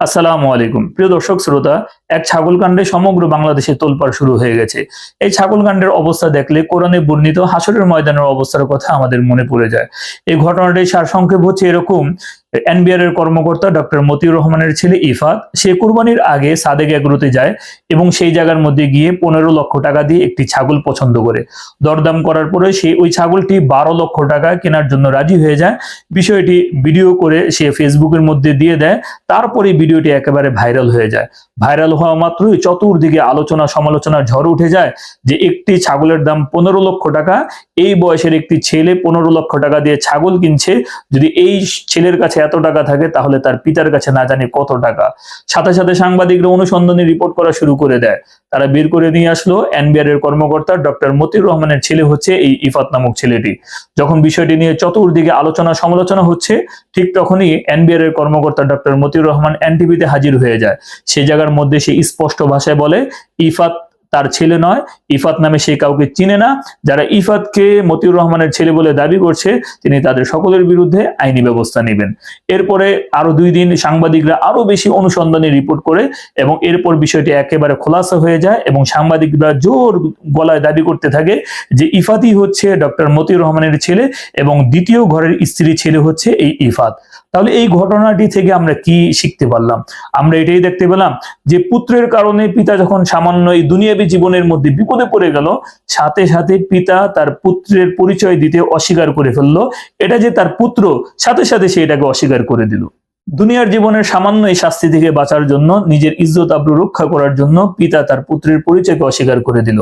আসসালামু আলাইকুম। প্রিয় দর্শক, শ্রোতা, এক ছাগল কাণ্ডে সমগ্র বাংলাদেশে তোলপাড় শুরু হয়ে গেছে। এই ছাগল কাণ্ডের অবস্থা দেখলে কোরআনে বর্ণিত হাসরের ময়দানের অবস্থার কথা আমাদের মনে পড়ে যায়। এই ঘটনাটি সারসংক্ষেপ হচ্ছে এরকম এনবিআর এর কর্মকর্তা ডক্টর মতিউর রহমানের ছেলে ইফাত, সে কুরবানির আগে সাদেক এগ্রোতে যায় এবং সেই জায়গার মধ্যে গিয়ে পনেরো লক্ষ টাকা দিয়ে একটি ছাগল পছন্দ করে। দরদাম করার পরে সে ওই ছাগলটি বারো লক্ষ টাকা কেনার জন্য রাজি হয়ে যায়। বিষয়টি ভিডিও করে সে ফেসবুকের মধ্যে দিয়ে দেয়। তারপরে ভিডিওটি একেবারে ভাইরাল হয়ে যায়। ভাইরাল হওয়া মাত্রই চতুর্দিকে আলোচনা সমালোচনা ঝড় উঠে যায় যে একটি ছাগলের দাম পনেরো লক্ষ টাকা, এই বয়সের একটি ছেলে পনেরো লক্ষ টাকা দিয়ে ছাগল কিনছে। যদি এই ছেলের কাছে এত টাকা থাকে তাহলে তার পিতার কাছে না জানি কত টাকা। সাথে সাথে সাংবাদিকরা অনুসন্ধানী রিপোর্ট করা শুরু করে দেয়। তারা বের করে নিয়ে আসলো এনবিআর এর কর্মকর্তা ডক্টর মতিউর রহমানের ছেলে হচ্ছে এই ইফাত নামক ছেলেটি। যখন বিষয়টি নিয়ে চতুর্দিকে আলোচনা সমালোচনা হচ্ছে, ঠিক তখনই এনবিআর এর কর্মকর্তা ডক্টর মতিউর রহমান এনটিভিতে হাজির হয়ে যায়। সেই জায়গার মধ্যে সে স্পষ্ট ভাষায় বলে, ইফাত তার ছেলে নয়। ইফাত নামে সে কাউকে চিনে না। যারা ইফাতকে মতিউর রহমানের ছেলে বলে দাবি করছে, তিনি তাদের সকলের বিরুদ্ধে আইনি ব্যবস্থা নেবেন। এরপরে আরও দুই দিন সাংবাদিকরা আরও বেশি অনুসন্ধানী রিপোর্ট করে এবং এরপর বিষয়টি একেবারে খোলাসা হয়ে যায় এবং সাংবাদিকরা জোর গলায় দাবি করতে থাকে যে ইফাতই হচ্ছে ডক্টর মতিউর রহমানের ছেলে এবং দ্বিতীয় ঘরের স্ত্রী ছেলে হচ্ছে এই ইফাত। তাহলে এই ঘটনাটি থেকে আমরা কি শিখতে পারলাম? আমরা এটাই দেখতে পেলাম যে পুত্রের কারণে পিতা যখন সামান্য এই দুনিয়াবী জীবনের মধ্যে বিপদে পড়ে গেল, সাথে সাথে পিতা তার পুত্রের পরিচয় দিতে অস্বীকার করে ফেলল। এটা যে তার পুত্র, সাথে সাথে সে এটাকে অস্বীকার করে দিল। দুনিয়ার জীবনের সামান্য এই শাস্তি থেকে বাঁচার জন্য, নিজের ইজ্জত আব্রু রক্ষা করার জন্য পিতা তার পুত্রের পরিচয়কে অস্বীকার করে দিল।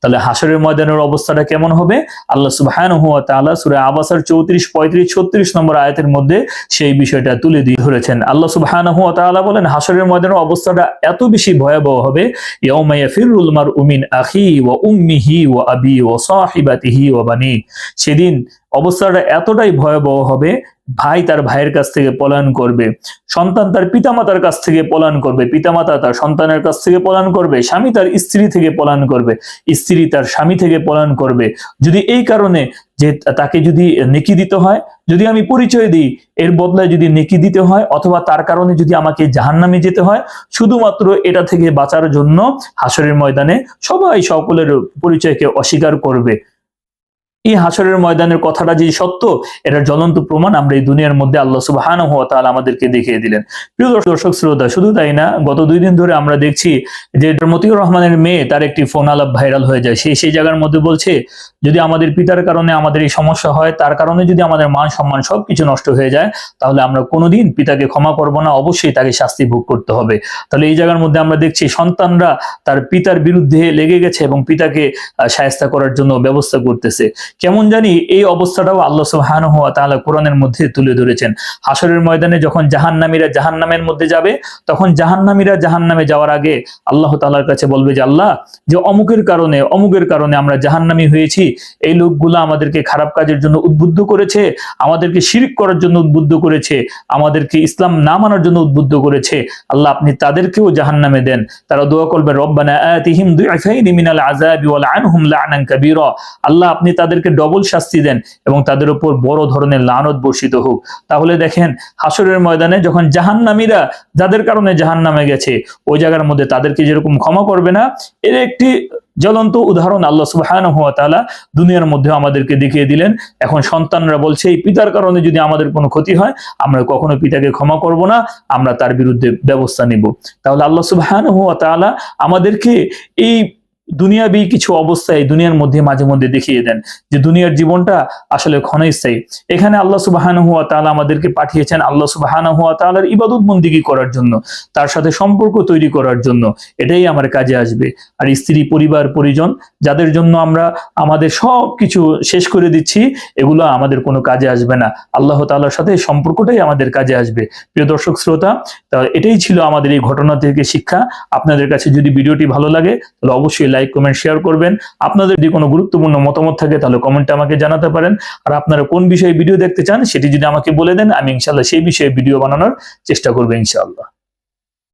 তাহলে হাসরের ময়দানের অবস্থাটা কেমন হবে? আল্লাহ সুবহান হুয়া তাআলা সূরা আবাসার চৌত্রিশ, পঁয়ত্রিশ, ছত্রিশ নম্বর আয়াতের মধ্যে সেই বিষয়টা তুলে দিয়ে ধরেছেন। আল্লাহ সুবহান হুয়া তাআলা বলেন হাসরের ময়দানের অবস্থাটা এত বেশি ভয়াবহ হবে, ইয়াউমা ইয়াফিরুল মারউ মিন আখি ওয়া উম্মিহি ওয়া আবি ওয়া সাহিবাতিহি ওয়া বানি। সেদিন অবস্থাটা এতটাই ভয়াবহ হবে, ভাই তার ভাইয়ের কাছ থেকে পলায়ন করবে, সন্তান তার পিতামাতার কাছ থেকে পলায়ন করবে, পিতামাতা তার সন্তানের কাছ থেকে পলায়ন করবে, স্বামী তার স্ত্রী থেকে পলায়ন করবে, স্ত্রী তার স্বামী থেকে পলায়ন করবে। যদি এই কারণে যে তাকে যদি নেকি দিতে হয়, যদি আমি পরিচয় দিই, এর বদলায় যদি নেকি দিতে হয়, অথবা তার কারণে যদি আমাকে জাহান্নামে যেতে হয়, শুধুমাত্র এটা থেকে বাঁচার জন্য হাসরের ময়দানে সবাই সকলের পরিচয়কে অস্বীকার করবে। এই হাসরের ময়দানের কথাটা যে সত্য এটার জ্বলন্ত প্রমাণ আমরা এই দুনিয়ার মধ্যে আল্লাহ সুবাহান হওয়া তাহলে আমাদেরকে দেখিয়ে দিলেন। প্রিয় দর্শক শ্রোতা, শুধু তাই না, গত দুই দিন ধরে আমরা দেখছি যে মতিউর রহমানের মেয়ে তার একটি ফোন আলাপ ভাইরাল হয়ে যায়। সে সেই জায়গার মধ্যে বলছে, যদি আমাদের পিতার কারণে আমাদের এই সমস্যা হয়, তার কারণে যদি আমাদের মান সম্মান সবকিছু নষ্ট হয়ে যায়, তাহলে আমরা কোনোদিন পিতাকে ক্ষমা করব না, অবশ্যই তাকে শাস্তি ভোগ করতে হবে। তাহলে এই জায়গার মধ্যে আমরা দেখছি, সন্তানরা তার পিতার বিরুদ্ধে লেগে গেছে এবং পিতাকে সায়স্তা করার জন্য ব্যবস্থা করতেছে। কেমন জানি এই অবস্থাটাও আল্লাহ সুবহান হুয়া তাআলা কোরআনের মধ্যে তুলে ধরেছেন। হাসরের ময়দানে যখন জাহান্নামীরা জাহান্নামের মধ্যে যাবে, তখন জাহান্নামীরা জাহান্নামে যাওয়ার আগে আল্লাহ তাআলার কাছে বলবে যে, আল্লাহ, যে অমুকের কারণে অমুকের কারণে আমরা জাহান্নামী হয়েছি। এই লোকগুলো আমাদেরকে খারাপ কাজের জন্য উদ্বুদ্ধ করেছে, আমাদেরকে শিরিক করার জন্য উদ্বুদ্ধ করেছে, আমাদেরকে ইসলাম না মানার জন্য উদ্বুদ্ধ করেছে। আল্লাহ, আপনি তাদেরকেও জাহান্নামে দেন। তারা দোয়া করবে, রব্বানা আতিহিম দুইফাইনি মিনাল আযাবি ওয়াল আনহুম লা'নান কাবীরা। আল্লাহ, আপনি তাদেরকে ডবল শাস্তি দেন এবং তাদের উপর বড় ধরনের লানত বর্ষিত হোক। তাহলে দেখেন হাসরের ময়দানে যখন জাহান্নামীরা যাদের কারণে জাহান্নামে গেছে, ওই জায়গার মধ্যে তাদেরকে যেরকম ক্ষমা করবে না, এর একটি জ্বলন্ত উদাহরণ আল্লাহ সুবহান হুয়া তাআলা দুনিয়ার মধ্যে আমাদেরকে দেখিয়ে দিলেন। এখন সন্তানরা বলছে, এই পিতার কারণে যদি আমাদের কোনো ক্ষতি হয়, আমরা কখনো পিতাকে ক্ষমা করব না, আমরা তার বিরুদ্ধে ব্যবস্থা নিব। তাহলে আল্লাহ সুবহান হুয়া তালা আমাদেরকে এই দুনিয়াবি কিছু অবস্থায় দুনিয়ার মধ্যে মাঝে মধ্যে দেখিয়ে দেন যে দুনিয়ার জীবনটা আসলে ক্ষণস্থায়ী এখানে আল্লাহ সুবাহান হুয়া তাআলা আমাদেরকে পাঠিয়েছেন আল্লাহ সুবাহান হুয়া তাআলার ইবাদত বন্দিগি করার জন্য, তার সাথে সম্পর্ক তৈরি করার জন্য। এটাই আমার কাজে আসবে। আর স্ত্রী, পরিবার, পরিজন, যাদের জন্য আমরা আমাদের সব কিছু শেষ করে দিচ্ছি, এগুলো আমাদের কোনো কাজে আসবে না। আল্লাহ তাআলার সাথে সম্পর্কটাই আমাদের কাজে আসবে। প্রিয় দর্শক, শ্রোতা, তা এটাই ছিল আমাদের এই ঘটনা থেকে শিক্ষা। আপনাদের কাছে যদি ভিডিওটি ভালো লাগে, তাহলে অবশ্যই লাইক কমেন্ট শেয়ার করবেন। আপনাদের যদি কোনো গুরুত্বপূর্ণ মতামত থাকে, তাহলে কমেন্টে আমাকে জানাতে পারেন। আর আপনারা কোন বিষয়ে ভিডিও দেখতে চান, সেটি যদি আমাকে বলে দেন, আমি ইনশাল্লাহ সেই বিষয়ে ভিডিও বানানোর চেষ্টা করব ইনশাআল্লাহ।